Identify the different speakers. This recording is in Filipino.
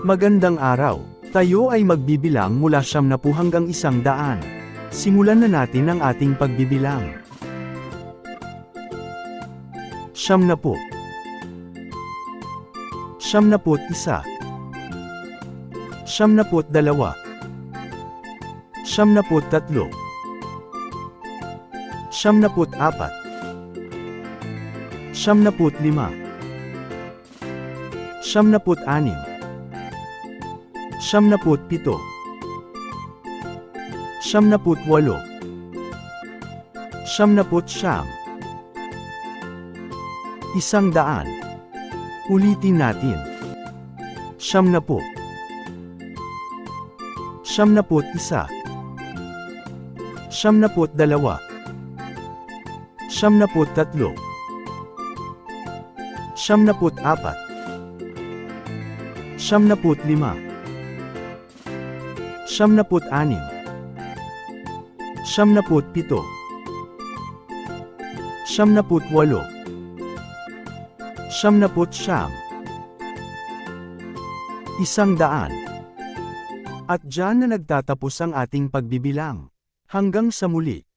Speaker 1: Magandang araw. Tayo ay magbibilang mula siyam na po hanggang isang daan. Simulan na natin ang ating pagbibilang. Siyam na po. Siyam na po't isa. Siyam na po't dalawa. Siyam na po't tatlo. Siyam na po't apat. Siyam na po't lima. Siyam na po't anim. Siyam na po't pito. Siyam na po't walo. Siyam na po't siyam. Isang daan. Ulitin natin. Siyam na po. Siyam na po't isa. Siyam na po't dalawa. Siyam na po't tatlo. Siyam na po't apat. Siyam na po't lima. Siyam na po't anim. Siyam na po't pito. Siyam na po't walo. Siyam na po't siyam. Isang daan. At dyan na nagtatapos ang ating pagbibilang. Hanggang sa muli.